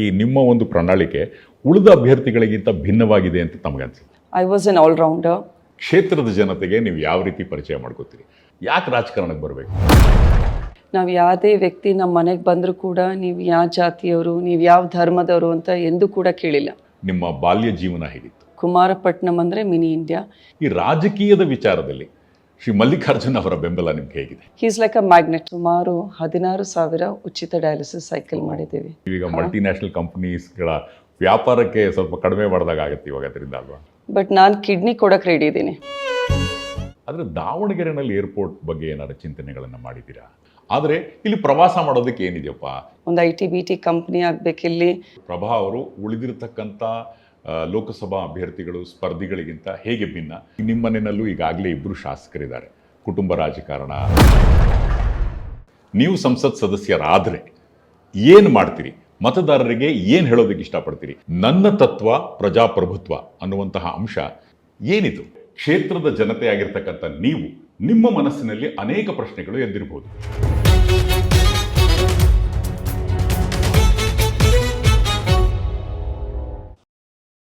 ಈ ನಿಮ್ಮ ಒಂದು ಪ್ರಣಾಳಿಕೆ ಉಳಿದ ಅಭ್ಯರ್ಥಿಗಳಿಗಿಂತ ಭಿನ್ನವಾಗಿದೆ ಅಂತ ತಮಗನ್ಸುತ್ತೆ ಐ ವಾಸ್ ಎನ್ ಆಲ್ರೌಂಡರ್ ಕ್ಷೇತ್ರದ ಜನತೆಗೆ ನೀವು ಯಾವ ರೀತಿ ಪರಿಚಯ ಮಾಡ್ಕೋತೀರಿ? ಯಾಕೆ ರಾಜಕಾರಣಕ್ಕೆ ಬರಬೇಕು? ನಾವು ಯಾವುದೇ ವ್ಯಕ್ತಿ ನಮ್ಮ ಮನೆಗೆ ಬಂದರೂ ಕೂಡ ನೀವು ಯಾವ ಜಾತಿಯವರು ನೀವು ಯಾವ ಧರ್ಮದವರು ಅಂತ ಎಂದೂ ಕೂಡ ಕೇಳಿಲ್ಲ. ನಿಮ್ಮ ಬಾಲ್ಯ ಜೀವನ ಹೇಗಿತ್ತು? ಕುಮಾರಪಟ್ಟಣಂ ಅಂದರೆ ಮಿನಿ ಇಂಡಿಯಾ. ಈ ರಾಜಕೀಯದ ವಿಚಾರದಲ್ಲಿ ಶ್ರೀ ಮಲ್ಲಿಕಾರ್ಜುನ್ ಅವರ ಬೆಂಬಲ ನಿಮ್ಗೆ ಹೇಗಿದೆ? ಹೀಸ್ ಲೈಕ್ ಅ ಮ್ಯಾಗ್ನೆಟ್ ಸುಮಾರು ಹದಿನಾರು ಸಾವಿರ ಉಚಿತ ಡಯಾಲಿಸಿಸ್ ಸೈಕಲ್ ಮಾಡಿದ್ದೀವಿ. ಈಗ ಮಲ್ಟಿನ್ಯಾಷನಲ್ ಕಂಪನೀಸ್ಗಳ ವ್ಯಾಪಾರಕ್ಕೆ ಸ್ವಲ್ಪ ಕಡಿಮೆ ಮಾಡಿದಾಗ ಆಗುತ್ತೆ ಇವಾಗ ಅದರಿಂದ ಅಲ್ವಾ? ಬಟ್ ನಾನು ಕಿಡ್ನಿ ಕೊಡಕ್ಕೆ ರೆಡಿ ಇದ್ದೀನಿ. ಆದರೆ ದಾವಣಗೆರೆನಲ್ಲಿ ಏರ್ಪೋರ್ಟ್ ಬಗ್ಗೆ ಏನಾದ್ರು ಚಿಂತನೆಗಳನ್ನು ಮಾಡಿದ್ದೀರಾ? ಆದರೆ ಇಲ್ಲಿ ಪ್ರವಾಸ ಮಾಡೋದಕ್ಕೆ ಏನಿದೆಯಪ್ಪ? ಒಂದು I T B T company ಆಗಬೇಕಿಲ್ಲಿ. Prabha ಅವರು ಉಳಿದಿರತಕ್ಕಂಥ ಲೋಕಸಭಾ ಅಭ್ಯರ್ಥಿಗಳು ಸ್ಪರ್ಧಿಗಳಿಗಿಂತ ಹೇಗೆ ಭಿನ್ನ? ನಿಮ್ಮ ಮನೆಯಲ್ಲೂ ಈಗಾಗಲೇ ಇಬ್ಬರು ಶಾಸಕರಿದ್ದಾರೆ. ಕುಟುಂಬ ರಾಜಕಾರಣ. ನೀವು ಸಂಸತ್ ಸದಸ್ಯರಾದರೆ ಏನು ಮಾಡ್ತೀರಿ? ಮತದಾರರಿಗೆ ಏನು ಹೇಳೋದಕ್ಕೆ ಇಷ್ಟಪಡ್ತೀರಿ? ನನ್ನ ತತ್ವ ಪ್ರಜಾಪ್ರಭುತ್ವ ಅನ್ನುವಂತಹ ಅಂಶ ಏನಿದು? ಕ್ಷೇತ್ರದ ಜನತೆಯಾಗಿರ್ತಕ್ಕಂಥ ನೀವು ನಿಮ್ಮ ಮನಸ್ಸಿನಲ್ಲಿ ಅನೇಕ ಪ್ರಶ್ನೆಗಳು ಎದ್ದಿರಬಹುದು